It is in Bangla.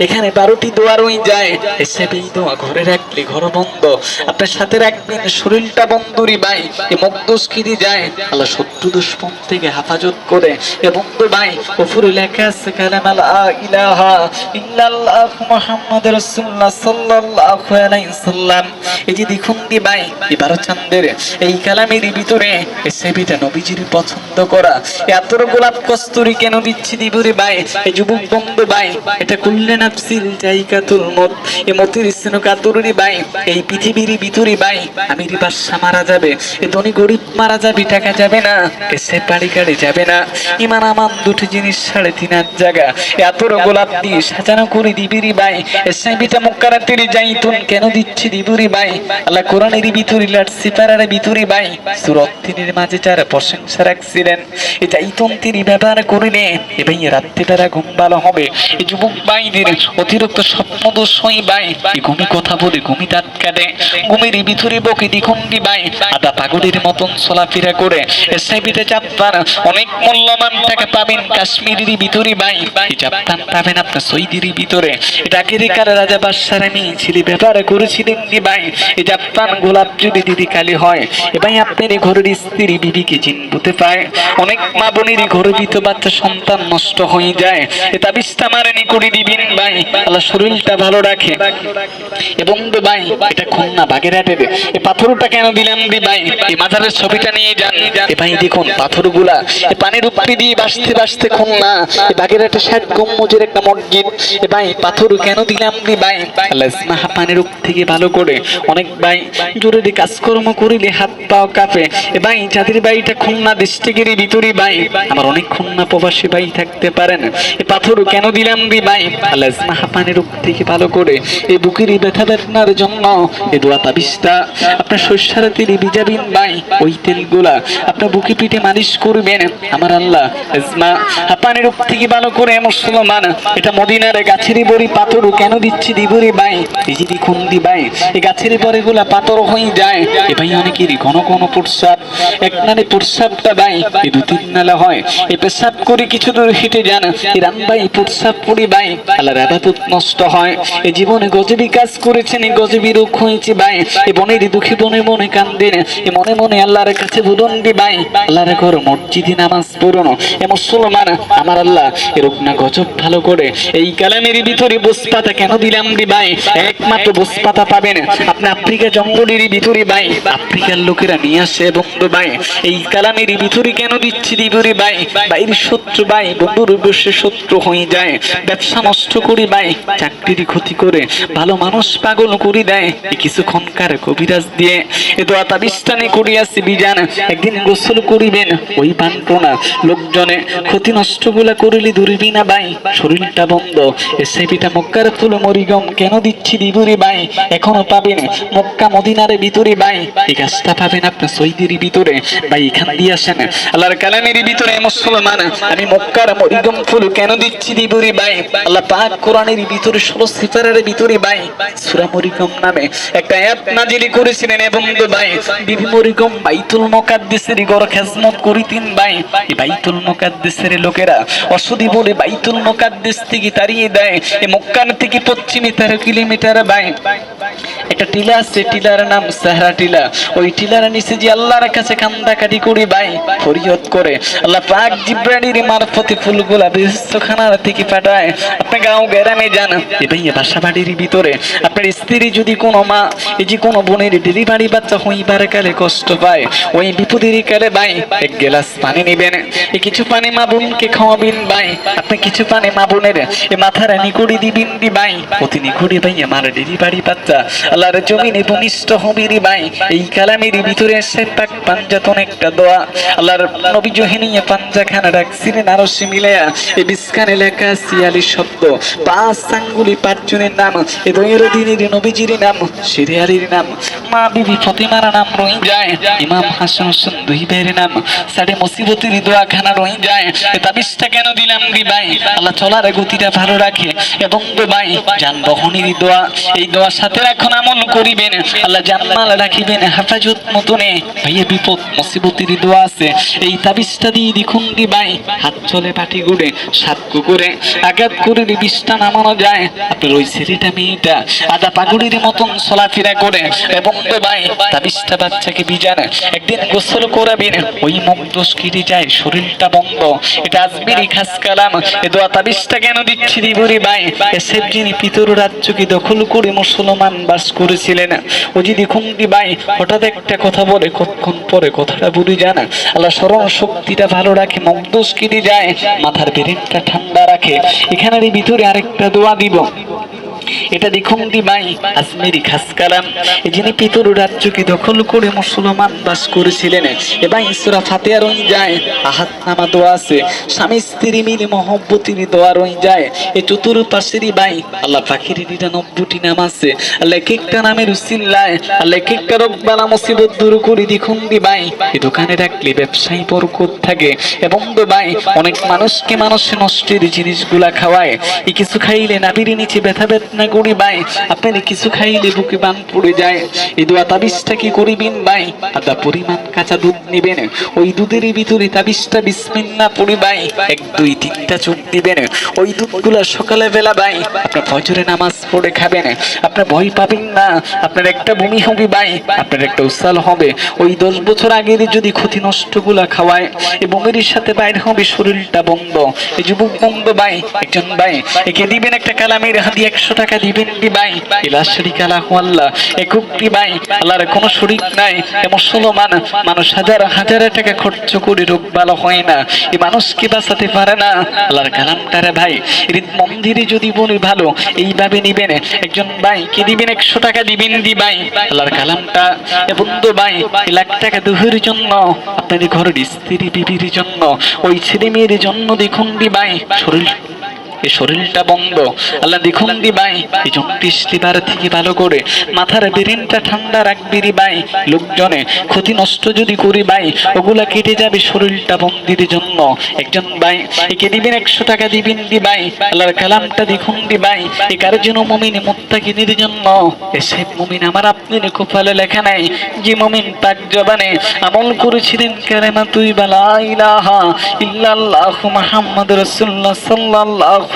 এখানে বারোটি দোয়ারই যায়। এসে এই দোয়া ঘরে রাখলে ঘর বন্ধ আপনার সাথে রাখবেন শরীরটা বন্ধুরি ভাই, এ যায়। আল্লাহ শত্রু দুষ্পন থেকে হেফাজত করে। এ বন্ধু ভাই ওপরে লেখা আছে কালাম ইলাহা এই যে দেখুন দি ভাই এই বারো পছন্দ করা। এত গোলাপ কস্তুরি কেন দিচ্ছি দিবুরি ভাই? এই যুবক এটা জায়গাতুল মত। এ মতির এই পৃথিবীর আমি মারা যাবে। এ ধনী গরিব মারা যাবে, টাকা যাবে না। গাড়ি যাবে না। ইমান দুটো জিনিস সাড়ে তিন জায়গা। গোলাপ দিয়ে সাজানো করে দিবিরি মুক্কারাতের যাইতুন কেন দিচ্ছি দিবুরি ভাই আল্লাহ কোরআনের ভিতরে লাটসি পারার ভিতরে ভাই সুরত মাঝে যারা প্রশংসা রাখছিলেন এই যাইতুন তিনি ব্যবহার করিলে এ ভাই রাত্রিবেলা ঘুম ভালো হবে। যুবক ভাইদের অতিরিক্ত স্বপ্ন দোষ হই ঘুমি কথা বলে ঘুমি দাঁত কাটে ঘুমের ভিতরে বকে দ্বিখণ্ডি ভাই আদা পাগলের মতন চলাফেরা করে। এসআইবিতে চাপ্তার অনেক মূল্যবান টাকা পাবেন কাশ্মীরের ভিতরে এই চাপ্তান পাবেন আপনার সৈদির ভিতরে। এটা আগেকার রাজা বাদশার আমি ছেলে ব্যাপার করেছিলেন দি ভাই এই চাপ্তান গোলাপ যদি দিদি কালি হয়। এ ভাই আপনার ঘরের স্ত্রী বিবিকে চিনতে পায়। অনেক মা বোনের গর্বিত বাচ্চা সন্তান নষ্ট হয়ে যায়। এ তাবিজটা মারেনি করে দিবেন ভাই। আল্লাহ শরীরটা ভালো রাখে। এবং ভাই, এটা এই পাথরটা কেন দিলাম দি ভাই? এই মাজারের ছবিটা নিয়ে যান। এ ভাই দেখুন পানির উপরে দিয়ে ষাট একটা মসজিদ। এ ভাই পাথর কেন দিলাম দি ভাই? আল্লাহ পানির উপ থেকে ভালো করে অনেক ভাই কাজকর্ম করিলে হাত পাও কাঁপে। এ ভাই যাদের বাড়িটা খুলনা ডিস্ট্রিক্টের ভিতরে ভাই, আমার অনেক খুলনা প্রবাসী ভাই থাকতে পারেন। পাথর কেন দিলাম দি ভাই? আল্লাহ পানির উপ থেকে ভালো করে এই বুকের এই ব্যথা বেদনার জন্য এই দোয়া তাবিজটা আপনার শস্যার তেলে ভিজাবিন ভাই, ওই তেলগুলা আপনার বুকে পিঠে মালিশ করবেন। আমার আল্লাহ ইসমা হাপানের উপ থেকে ভালো করে মুসলমান, এটা মদিনার গাছেরই বড়ি পাথর কেন দিচ্ছি দিবরে ভাই? এই যে দেখুন দি ভাই। এই গাছের পরে গুলা পাথর হয়ে যায়। এ ভাই অনেকেরই ঘন ঘন প্রস্রাব, এক নালে প্রস্রাবটা ভাই, এই দু তিন নালা হয়। এই পেশাব করে কিছু দূর হেঁটে যান। এই রাম ভাই প্রস্রাব পড়ি ভাই আল্লাহর আবাদত নষ্ট হয়। এই জীবনে গজবি কাজ করেছেন এই গজবি রোগ হয়েছে ভাই এই বনের দুঃখী বনে মনে কান্দেন এই মনে মনে আল্লাহর কাছে বলুন দি ভাই আল্লাহর ঘর, মসজিদে নামাজ পড়ুন। এ মুসলমান, আমার আল্লাহ, এ রোগ না গজব ভালো করে। এই কালামের ভিতরে বসপাতা কেন দিলাম দি ভাই একমাত্র বসপাতা পাবেন আপনি আফ্রিকা জঙ্গলের ভিতরে ভাই আফ্রিকার লোকেরা নিয়ে আসে বন্ধু ভাই এই কালামের ভিতরে কেন দিচ্ছি দিবরে ভাই বাইর শত্রু ভাই বন্ধুর বসে শত্রু হয়ে যায়, ব্যবসা নষ্ট করি ভাই চাকরির ক্ষতি করে ভালো মানুষ পাগল করি দেয় কিছুক্ষণকার কবিরাজ দিয়ে, এ তো আতাবিস্তানে করিয়াছি বিজান, একদিন গোসল করিবেন, ওই পান্টনা লোকজনে ক্ষতি নষ্টগুলা করিলি ধরবি না ভাই শরীরটা বন্ধ এসে পিঠা মক্কার ফুল মরিগম কেন দিচ্ছি দিবুরি ভাই এখনও পাবেন মক্কা মদিনার ভিতরে ভাই এই গাছটা পাবেন আপনার সৈদির ভিতরে ভাই এখান দিয়ে আসেন, আল্লাহর কালামের ভিতরে মুসলমান, আমি মক্কার মরিগম ফুল কেন দিচ্ছি সিফারের ভিতরে ভাই করিতেন ভাই বাইতুল মোকাদ্দেসের লোকেরা অসদি বলে বাইতুল মোকাদ্দেস থেকে তাড়িয়ে দেয়। এই মক্কান থেকে পশ্চিমে তেরো কিলোমিটার ভাই একটা টিলা আছে, টিলার নাম সাহরা টিলা। ওই টিলার নিচে যে আল্লাহর কাছে কান্দাকাটি করি ভাই ফরিয়ত করে। আল্লাহ পাক জিব্রানির মারফতে ফুলগুলা বেহস্তখানার থেকে পাঠায়। আপনি গাঁও গ্রামে যান এ ভাই বাসা বাড়ির ভিতরে। আপনার স্ত্রী যদি কোনো মা, এই যে কোনো বোনের ডেলিভারি বাচ্চা হইবার কালে কষ্ট পায়, ওই বিপদের কালে ভাই এক গ্লাস পানি নেবেন। এই কিছু পানি মা বোনকে খাওয়াবেন ভাই, আপনি কিছু পানি মা বোনের এ মাথার নিকুড়ি দিবেন দি ভাই। অতি নিকুড়ি ভাই আমার ডেলিভারি বাচ্চা। আল্লাহর জমিনে ভূমিষ্ঠ হবির ভাই এই কালামের ভিতরে এসে পাক পাঞ্জাতন একটা দোয়া। আল্লাহর নবী জহিনিয়ে পাঞ্জাখানা রাখছিলেন আরও সে মিলেয়া। এই বিস্কানে লেখা, সিয়ালি শব্দ, পাঁচ আঙ্গুলি পাঁচজনের নাম এ দইয়ের দিনের নবীজির নাম, সিরিয়ালির নাম। মা বিবি ফতিমার নাম রই যায়, ইমাম হাসান হোসেন দুই ভাইয়ের নাম। সাড়ে মুসিবতের দোয়া খানা রই যায়, এ তাবিজটা কেন দিলাম রে ভাই? আল্লাহ চলার গতিটা ভালো রাখে এবং ভাই, যানবাহনের দোয়া। এই দোয়ার সাথে এখন আমল করিবেন? আল্লাহ জান্নাল রাখিবেন। হেফাজত মতনে। ভাইয়া, বিপদ, মুসিবতের দোয়া আছে। এই তাবিজটা দিয়ে দেখুন দি ভাই। হাত চলে পাটি গুড়ে, সাত কুকুরে আঘাত করে বিষটা নামানো যায়। আপনার ওই ছেলেটা, মেয়েটা আদা পাগুড়ির মতন চলাফেরা করে। এবং ভাই, তাবিজটা বাচ্চাকে বিজান একদিন গোসল করাবেন। ওই মুখ দোষ কেটে যায়, শরীরটা বন্ধ। এটা আজমেরই খাস কালাম। এ দোয়া তাবিজটা কেন দিচ্ছি দিবরি ভাই? এসব যিনি পিতর রাজ্যকে দখল করে মুসলমান বাস করেছিলেন। ও যদি খুন্দি ভাই হঠাৎ একটা কথা বলে, কতক্ষণ পরে কথাটা বুঝি জানা? আল্লাহ স্মরণ শক্তিটা ভালো রাখে মগদোষ যায়, মাথার ব্রেনটা ঠান্ডা রাখে। এখানের ভিতরে আরেকটা দোয়া দিব। এটা দেখুন দি ভাই আজমেরি খাস কালাম। যিনি পিতর রাজ্যকে দখল করে মুসলমান বাস করেছিলেন এবং ইসরা ফাতেহার ওই যায় আহাত নামা দোয়া আছে। স্বামী স্ত্রী মিলে মহব্বতির দোয়া রই যায় এই চতুর পাশেরই ভাই আল্লাহ পাখির নিরানব্বইটি নাম আছে। আল্লাহ এক একটা নামের উসিল্লায় আল্লাহ এক একটা রোগবালা মুসিবত দূর করে দেখুন দি ভাই এই দোকানে রাখলে ব্যবসায়ী বরকত থাকে। এবং তো ভাই অনেক মানুষকে মানুষ নষ্টের জিনিসগুলা খাওয়ায়। এ কিছু খাইলে নাবির নিচে ব্যথা বেদনা করি ভাই আপনার কিছু খাইলে বুকে বান পড়ে যায়। এই দোয়া তাবিজটা কি করিবেন ভাই আদা পরিমাণ কাঁচা দুধ নেবেন। ওই দুধের ভিতরে তাবিজটা বিসমিল্লা পড়ি ভাই এক, দুই, তিনটা চোখ দিবেন ওই দুধগুলা সকালে বেলা ভাই আপনার ফজরে নামাজ পড়ে খাবেন। আপনার ভয় পাবেন না। আপনার একটা বমি হবে ভাই আপনার একটা উসাল হবে। ওই দশ বছর আগের যদি ক্ষতি নষ্টগুলা খাওয়ায় এই বমির সাথে বাইরে হবে শরীরটা বন্ধ। এই যুবক বন্ধ ভাই একজন ভাই একে দিবেন একটা কালামের হাতি একশো টাকা। দিবেন দি ভাই? ইলাশরি কালা আল্লাহ। একুকটি ভাই? আল্লাহর কোনো শরীর নাই। এ মুসলমান মানুষ হাজার হাজার টাকা খরচ করে রোগ ভালো হয় না। এই মানুষকে বাঁচাতে পারে না? আল্লাহর কালামটারে ভাই। হৃদ মন্দিরে যদি বলি ভালো, এইভাবে নিবেন। একজন ভাই কি দিবেন? একশো টাকা দিবেন দি ভাই। আল্লাহর কালামটা বন্ধু ভাই লাখ টাকা দুহের জন্য, আপনার ঘরের স্ত্রী, বিবির জন্য, ওই ছেলে মেয়ের জন্য দেখুন দি ভাই। শরীর এই শরীরটা বন্ধ। আল্লাহ দেখুন দি ভাই, এই জন্টিস লিভার থেকে ভালো করে। মাথার ব্রেনটা ঠান্ডা রাখবি রে ভাই, লোকজনে। ক্ষতি নষ্ট যদি করি ভাই, ওগুলা কেটে যাবে শরীরটা বন্দির জন্য। একজন ভাই, একে দিবেন একশো টাকা দিবেন দি ভাই। আল্লাহর কালামটা দেখুন দি ভাই, এ কার জন্য মমিন মুত্তাকিনের জন্য। এসে মমিন, আমার আপনার কপালে লেখা নাই। যে মমিন পাক জবানে আমল করেছিলেন কালেমা তুই বালা ইলাহা ইল্লাল্লাহু মুহাম্মাদ রাসূলুল্লাহ সাল্লাল্লাহু